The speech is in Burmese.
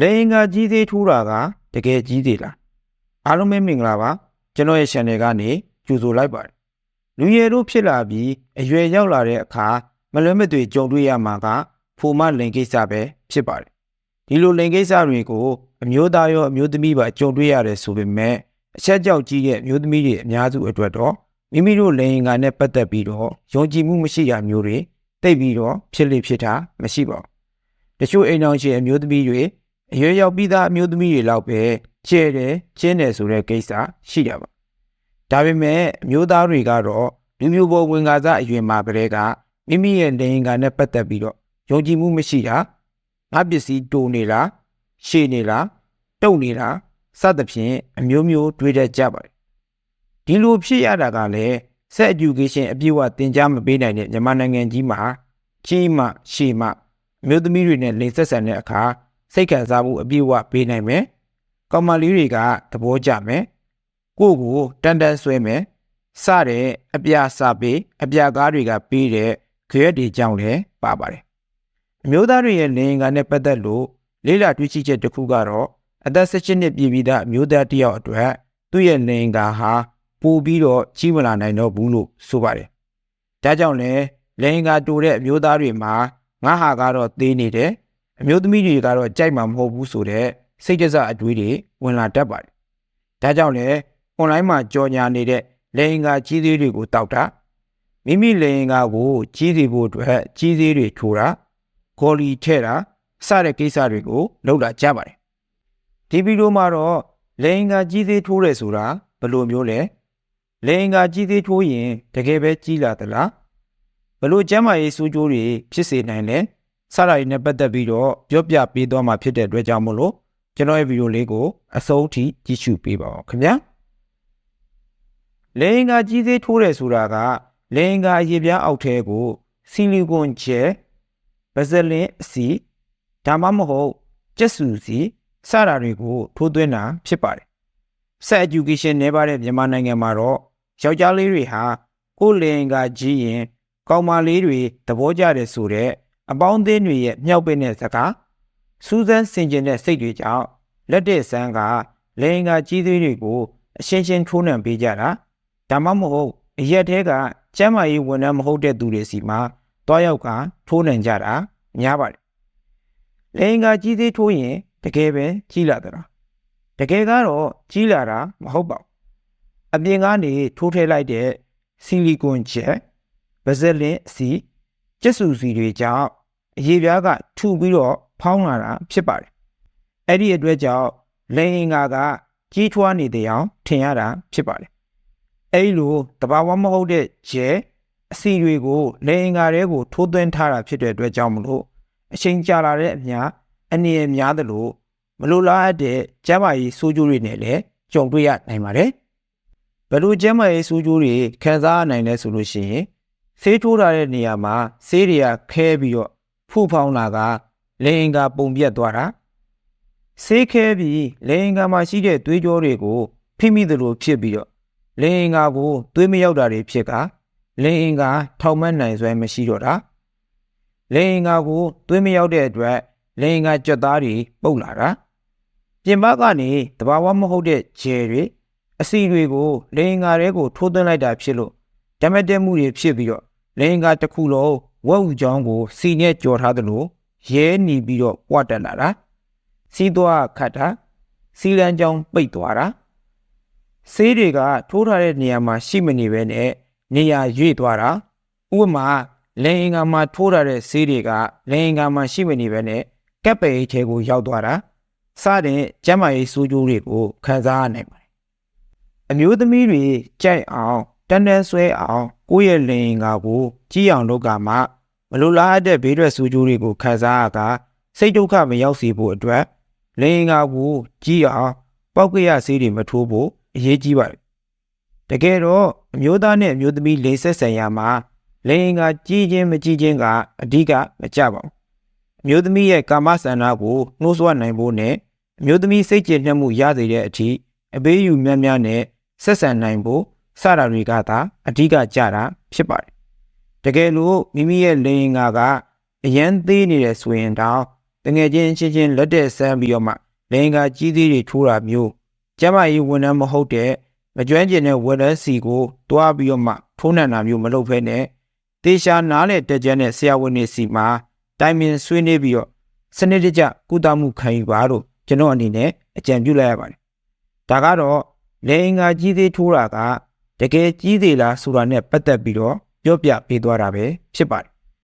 လေရင်ကကြီးသေးထိုးတာကတကယ်ကြီးသေးလားအားလုံးပဲမင်္ဂလာပါကျွန်တော်ရဲ့ channel ကနေကြိုဆိုလိုက်ပါတယ်လူရည်တို့ဖြစ်လာပြီးအရွယ်ရောက်လာတဲ့အခါမလွဲမသွေကြုံတွေ့ရမှာကဖိုမလိန်ကိစ္စပဲဖြစ်ပါတယ်ဒီလိုလိန်ကိစ္စတွေကိုအမျိုးသားရောအမျိုးသမီးပါကြုံတွေ့ရတယ်ဆိုပေမဲ့အချက်ကြောက်ကြီးတဲ့အမျိုးသမီးတွေအများစုအတွက်တော့မိမိတို့လိန်ကနဲ့ပတ်သက်ပြီးတော့ယုံကြည်မှုမရှိတာမျိုးတွေတိတ်ပြီးတော့ဖြစ်လေဖြစ်တာမရှိပါဘူးတချို့အိမ်အောင်ရှင်အမျိုးသမီးတွေ အရွယ်ရောက်ပြီးသားအမျိုးသမီးတွေလောက်ပဲကျဲတယ်ကျင်းတယ်ဆိုတဲ့ကိစ္စရှိတာပါဒါပေမဲ့အမျိုးသားတွေကတော့လူမျိုးပေါ်ဝင်ကားစားအရွယ်မှာကလေးကမိမိရဲ့လိန်ကနဲ့ပတ်သက်ပြီးတော့ယုံကြည်မှုမရှိတာငါပစ္စည်းတိုးနေလားရှည်နေလားတုတ်နေလားစသဖြင့်အမျိုးမျိုးတွေးတတ်ကြပါတယ်ဒီလိုဖြစ်ရတာကလည်း set education အပြည့်အဝသင်ကြားမပေးနိုင်တဲ့မြန်မာနိုင်ငံကြီးမှာကြီးမှရှည်မှအမျိုးသမီးတွေနဲ့လိန်ဆက်ဆံတဲ့အခါ စိတ်ခံစားမှုအပြည့်အဝပေးနိုင်မယ်။ကောင်မလေးတွေကသဘောကျမယ်။ကိုယ့်ကိုတန်တန်ဆွဲမယ်။စတဲ့အပြာစာပေးအပြာကားတွေကပေးတဲ့ကြွက်တွေကြောင့်လည်းပါပါတယ်။အမျိုးသားတွေရဲ့လိန်ကနဲ့ပတ်သက်လို့လေးလာတွေ့ရှိချက်တစ်ခုကတော့အသက်16နှစ်ပြည့်ပြီးသားအမျိုးသားတစ်ယောက်အတွက်သူ့ရဲ့လိန်ကဟာပိုပြီးတော့ကြီးမလာနိုင်တော့ဘူးလို့ဆိုပါတယ်။ဒါကြောင့်လည်းလိန်ကတူတဲ့အမျိုးသားတွေမှာငါဟာကတော့သေးနေတယ် အမျိုးသမီးတွေကတော့ကြိုက်မှာမဟုတ်ဘူးဆိုတော့စိတ်ကြစအတွေးတွေဝင်လာတတ်ပါတယ်။ဒါကြောင့်လည်း online မှာကြော်ညာနေတဲ့လေရင်ကာကြီးသေးတွေကိုတောက်တာမိမိလေရင်ကာကိုကြီးသေးဖို့အတွက်ကြီးသေးတွေထိုးတာဂေါ်လီထဲ့တာစတဲ့ကိစ္စတွေကိုလုပ်လာကြပါတယ်။ဒီဗီဒီယိုမှာတော့လေရင်ကာကြီးသေးထိုးတယ်ဆိုတာဘယ်လိုမျိုးလဲလေရင်ကာကြီးသေးထိုးရင်တကယ်ပဲကြီးလာသလားဘယ်လိုကျမ်းမာရေးစိုးကျိုးတွေဖြစ်စေနိုင်လဲ စတာတွေနဲ့ပတ်သက်ပြီးတော့ပြောပြပေးသွားမှာဖြစ်တဲ့အတွက်ကြောင့်မို့လို့ကျွန်တော်ရဲ့ဗီဒီယိုလေးကိုအဆုံးထိကြည့်ရှုပေးပါအောင်ခင်ဗျာလေရင်ကကြီးသေးထိုးတယ်ဆိုတာကလေရင်ကအရေပြားအောက်ထဲကိုဆီလီကွန်ဂျယ်ဗဇလင်အစီဒါမှမဟုတ်ကျက်စုစီစတာတွေကိုထိုးသွင်းတာဖြစ်ပါတယ်ဆက် education နဲ့ပါတဲ့မြန်မာနိုင်ငံမှာတော့ယောက်ျားလေးတွေဟာကိုယ်လေရင်ကကြီးရင်ကောင်မလေးတွေသဘောကျတယ်ဆိုတဲ့ အပေါင်းအသင်းတွေရဲ့မြောက်ပင့်တဲ့စကားစူးစမ်းဆင်ခြင်တဲ့စိတ်တွေကြောင့်လက်တဲ့ဆန်းကလေရင်ကကြီးသေးတွေကိုအရှင်းရှင်းထိုးနှံပေးကြတာဒါမှမဟုတ်အရက်သေးကကျမ်းမာရေးဝန်ထမ်းမဟုတ်တဲ့သူတွေစီမှာတွားရောက်ကထိုးနှံကြတာများပါတယ်လေရင်ကကြီးသေးထိုးရင်တကယ်ပဲကြီးလာတာတကယ်ကတော့ကြီးလာတာမဟုတ်ပါဘူးအပြင်ကနေထိုးထည့်လိုက်တဲ့ဆီလီကွန်ချက်ဗဇလင်စီကျက်စုစီတွေကြောင့် အရေပြားကထူပြီးတော့ဖောင်းလာတာဖြစ်ပါတယ်။အဲ့ဒီအတွက်ကြောင့်လိန်အင်္ဂါကကြီးထွားနေတဲ့အောင်ထင်ရတာဖြစ်ပါတယ်။အဲ့လိုတဘာဝမဟုတ်တဲ့ရဲအစီတွေကိုလိန်အင်္ဂါတွေကိုထိုးသွင်းထားတာဖြစ်တဲ့အတွက်ကြောင့်မလို့အချိန်ကြာလာတဲ့အမျှအနေရများသလိုမလိုလားအပ်တဲ့ကျန်းမာရေးဆိုးကျိုးတွေနဲ့လည်းကြုံတွေ့ရနိုင်ပါတယ်။ဘယ်လိုကျန်းမာရေးဆိုးကျိုးတွေခံစားနိုင်လဲဆိုလို့ရှိရင်ဆေးထိုးထားတဲ့နေရာမှာဆေးတွေကခဲပြီးတော့ ဖူဖောင်းလာကလေအင်္ဂါပုံပြတ်သွားတာဆေးခဲပြီးလေအင်္ဂါမှာရှိတဲ့သွေးကြောတွေကိုဖိမိသလိုဖြစ်ပြီးတော့လေအင်္ဂါကိုသွေးမရောက်တာတွေဖြစ်ကလေအင်္ဂါထောက်မနိုင်စွဲမရှိတော့တာလေအင်္ဂါကိုသွေးမရောက်တဲ့အတွက်လေအင်္ဂါကြက်သားတွေပုတ်လာတာပြင်ပကနေတဘာဝမဟုတ်တဲ့ဂျယ်တွေအစီတွေကိုလေအင်္ဂါတွေကိုထိုးသွင်းလိုက်တာဖြစ်လို့ဓမ္မတက်မှုတွေဖြစ်ပြီးတော့လင်္ကာတစ်ခုလုံး ဝက်ဥချောင်းကိုစီနဲ့ကြော်ထားသလိုရဲหนีပြီးတော့ပွားတက်လာတာစီးသွားခတ်တာစီလန်းချောင်းပိတ်သွားတာဆေးတွေကထိုးထားတဲ့နေရာမှာရှိမနေပဲနဲ့နေရာရွေ့သွားတာဥပမာလင်အင်္ဂါမှာထိုးထားတဲ့ဆေးတွေကလင်အင်္ဂါမှာရှိမနေပဲနဲ့ကပ်ပေထဲကိုရောက်သွားတာစတဲ့ကျန်းမာရေးဆိုးကျိုးတွေကိုခံစားရနိုင်ပါတယ်အမျိုးသမီးတွေကြိုက်အောင် တန်တန်ဆွဲအောင်ကိုယ့်ရဲ့လင်ငါကိုကြီးအောင်လုပ်ကမှမလိုလားတဲ့ဘေးထွက်ဆူကျိုးတွေကိုခံစားရကစိတ်ဒုက္ခမရောက်စေဖို့အတွက်လင်ငါကိုကြီးအောင်ပောက်ကရဆေးတွေမထိုးဖို့အရေးကြီးပါတယ်တကယ်တော့အမျိုးသားနဲ့အမျိုးသမီးလိင်ဆက်ဆံရမှာလင်ငါကြီးခြင်းမကြီးခြင်းကအဓိကမကြပါဘူးအမျိုးသမီးရဲ့ကာမဆန္ဒကိုနှိုးဆွနိုင်ဖို့နဲ့အမျိုးသမီးစိတ်ကြည်နှံ့မှုရစေတဲ့အထိအပေးယူများများနဲ့ဆက်ဆံနိုင်ဖို့ စတာတွေကသာအဓိကကြတာဖြစ်ပါတယ်တကယ်လို့မိမိရဲ့လေရင်ကာကအရန်သေးနေတယ်ဆိုရင်တော့တငယ်ချင်းချင်းချင်းလက်တဲ့ဆန်းပြီးတော့မှလိန်ကကြီးသေးတွေထိုးတာမျိုးကျမကြီးဝန်ထမ်းမဟုတ်တဲ့မကျွမ်းကျင်တဲ့ဝန်ထမ်းစီကိုတွားပြီးတော့မှထိုးနှံတာမျိုးမလုပ်ဖဲနဲ့တေရှာနားနဲ့တက်ကြတဲ့ဆရာဝန်တွေစီမှာတိုင်ပင်ဆွေးနွေးပြီးတော့စနစ်တကျကုသမှုခံယူပါလို့ကျွန်တော်အနေနဲ့အကြံပြုလိုက်ရပါတယ်။ဒါကတော့လိန်ကကြီးသေးထိုးတာက တကယ်ကြီးသေးလားဆိုတာနဲ့ပတ်သက်ပြီးတော့ပြောပြပေးသွားတာပဲဖြစ်ပါတယ်